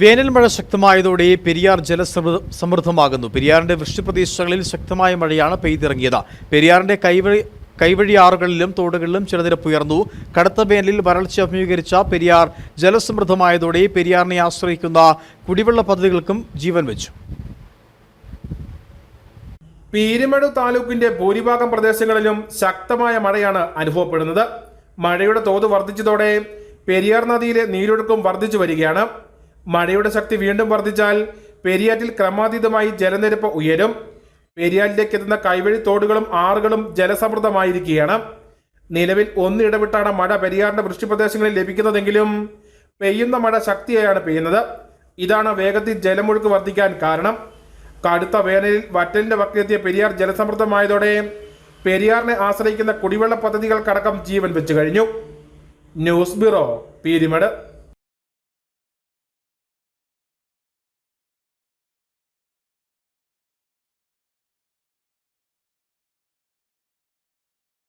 വേനൽ മഴ ശക്തമായതോടെ പെരിയാർ ജലസമൃ- സമൃദ്ധമാകുന്നു. പെരിയാറിന്റെ വൃഷ്ടിപ്രദേശങ്ങളിൽ ശക്തമായ മഴയാണ് പെയ്തിറങ്ങിയത്. പെരിയാറിന്റെ കൈവഴി കൈവഴിയാറുകളിലും തോടുകളിലും ജലനിരപ്പ് ഉയർന്നു. കടുത്ത വേനലിൽ വരൾച്ച അഭിമുഖീകരിച്ച പെരിയാർ ജലസമൃദ്ധമായതോടെ പെരിയാറിനെ ആശ്രയിക്കുന്ന കുടിവെള്ള പദ്ധതികൾക്കും ജീവൻ വെച്ചു. പീരുമേട് താലൂക്കിന്റെ ഭൂരിഭാഗം പ്രദേശങ്ങളിലും ശക്തമായ മഴയാണ് അനുഭവപ്പെടുന്നത്. മഴയുടെ തോത് വർദ്ധിച്ചതോടെ പെരിയാർ നദിയിലെ നീരൊഴുക്കും വർദ്ധിച്ചു വരികയാണ്. മഴയുടെ ശക്തി വീണ്ടും വർദ്ധിച്ചാൽ പെരിയാറ്റിൽ ക്രമാതീതമായി ജലനിരപ്പ് ഉയരും. പെരിയാറ്റിലേക്ക് എത്തുന്ന കൈവഴി തോടുകളും ആറുകളും ജലസമൃദ്ധമായിരിക്കുകയാണ്. നിലവിൽ ഒന്നിടവിട്ടാണ് മഴ പെരിയാറിന്റെ വൃഷ്ടിപ്രദേശങ്ങളിൽ ലഭിക്കുന്നതെങ്കിലും പെയ്യുന്ന മഴ ശക്തിയായാണ് പെയ്യുന്നത്. ഇതാണ് വേഗത്തിൽ ജലമൊഴുക്ക് വർദ്ധിക്കാൻ കാരണം. കടുത്ത വേനലിൽ വറ്റലിന്റെ വക്കിലെത്തിയ പെരിയാർ ജലസമൃദ്ധമായതോടെ പെരിയാറിനെ ആശ്രയിക്കുന്ന കുടിവെള്ള പദ്ധതികൾക്കടക്കം ജീവൻ വെച്ചു കഴിഞ്ഞു. News bureau Peermade.